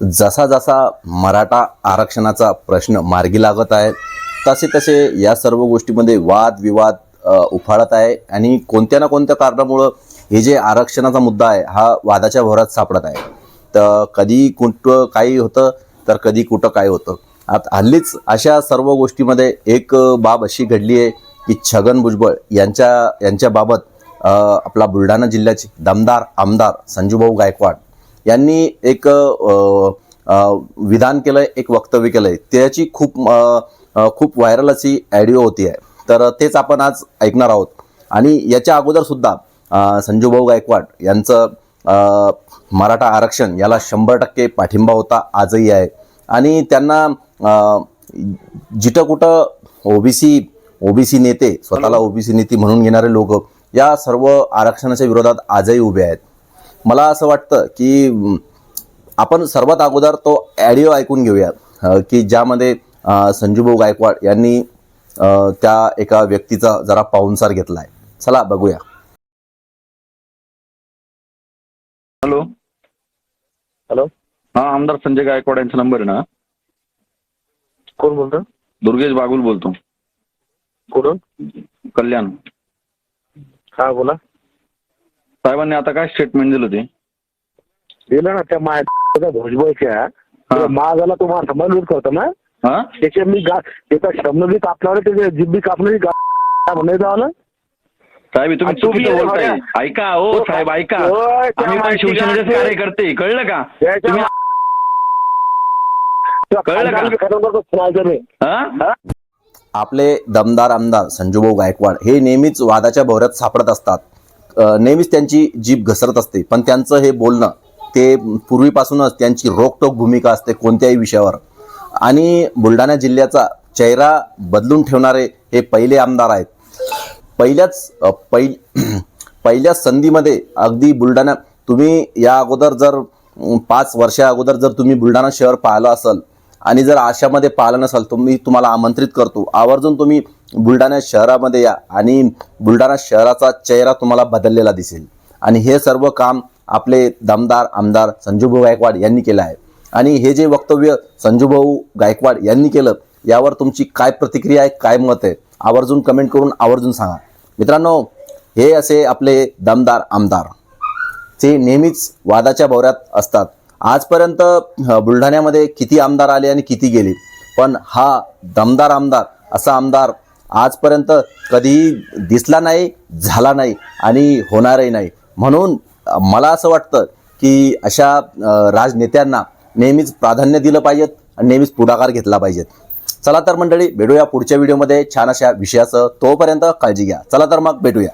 जसा जसा मराठा आरक्षणाचा प्रश्न मार्गी लागत आहे तसे तसे या सर्व गोष्टीमध्ये वादविवाद उफाळत आहे आणि कोणत्या ना कोणत्या कारणामुळं हे जे आरक्षणाचा मुद्दा आहे हा वादाच्या भरात सापडत आहे. तर कधी कुठं काही होतं तर कधी कुठं काय होतं. आता हल्लीच अशा सर्व गोष्टीमध्ये एक बाब अशी घडली आहे की छगन भुजबळ यांच्या यांच्याबाबत आपला बुलढाणा जिल्ह्याचे दमदार आमदार संजूभाऊ गायकवाड यांनी एक विधान केलंय एक वक्तव्य केलंय. त्याची खूप खूप व्हायरल अशी ॲडिओ होती आहे. तर तेच आपण आज ऐकणार आहोत. आणि याच्या अगोदर सुद्धा अ, संजूभाऊ गायकवाड यांचं मराठा आरक्षण याला शंभर टक्के पाठिंबा होता आजही आहे. आणि त्यांना जिथं कुठं ओबीसी ओबीसी नेते स्वतःला ओबीसी नेते म्हणून घेणारे लोक या सर्व आरक्षणाच्या विरोधात आजही उभे आहेत. मला असं वाटतं की आपण सर्वात अगोदर तो ॲडिओ ऐकून घेऊया. की ज्यामध्ये संजूभाऊ गायकवाड यांनी त्या एका व्यक्तीचा जरा पाहुणसार घेतला आहे चला बघूया. हॅलो. हॅलो. हा आमदार संजय गायकवाड यांचा नंबर आहे ना? कोण बोलतो दुर्गेश बागुल बोलतो. कुठून? कल्याण. हा बोला. साहेबांनी आता काय स्टेटमेंट दिलं ते दिलं ना त्या माझ्या भुजबळच्या महागाला तो माझा संबंध करतो ना. हा? त्याचे मी गा त्याचा शब्द बी कापला त्याचे जीभ बी कापली गा म्हणायचं आलं साहेब हे तुम्ही चुकीचं हे बोलताय. ऐका हो हो, साहेब ऐका. त्या आम्ही पण गाठी- कार्यकर्ते कळलं का? त्याच्या तुम्ही हा? हा? आपले दमदार आमदार संजूभाऊ गायकवाड हे नेहमीच वादाच्या भोवऱ्यात सापडत असतात. नेहमीच त्यांची जीभ घसरत असते. पण त्यांचं हे बोलणं ते पूर्वीपासूनच त्यांची रोकटोक भूमिका असते कोणत्याही विषयावर. आणि बुलढाणा जिल्ह्याचा चेहरा बदलून ठेवणारे हे पहिले आमदार आहेत. पहिल्याच पै पहिल्याच संधीमध्ये अगदी बुलढाणा तुम्ही या अगोदर जर पाच वर्षा अगोदर जर तुम्ही बुलढाणा शहर पाहिलं असेल आणि जर आशामध्ये पाहिलं नसाल तुम्ही तुम्हाला आमंत्रित करतो. आवर्जून तुम्ही बुलढाणा शहरामध्ये या आणि बुलढाणा शहराचा चेहरा तुम्हाला बदललेला दिसेल. आणि हे सर्व काम आपले दमदार आमदार संजूभाऊ गायकवाड यांनी केलं आहे. आणि हे जे वक्तव्य संजूभाऊ गायकवाड यांनी केलं यावर तुमची काय प्रतिक्रिया आहे काय मत आहे आवर्जून कमेंट करून आवर्जून सांगा. मित्रांनो हे असे आपले दमदार आमदार. ते नेहमीच वादाच्या भोवऱ्यात असतात. आजपर्यंत बुलढाण्यामध्ये किती आमदार आले आणि किती गेले पण हा दमदार आमदार असा आमदार आजपर्यंत कधीही दिसला नाही झाला नाही आणि होणारही नाही. म्हणून मला असं वाटतं की अशा राजनेत्यांना नेहमीच प्राधान्य दिलं पाहिजेत आणि नेहमीच पुढाकार घेतला पाहिजेत. चला तर मंडळी भेटूया पुढच्या व्हिडिओमध्ये. छान अशा विषयाचं तोपर्यंत काळजी घ्या. चला तर मग भेटूया.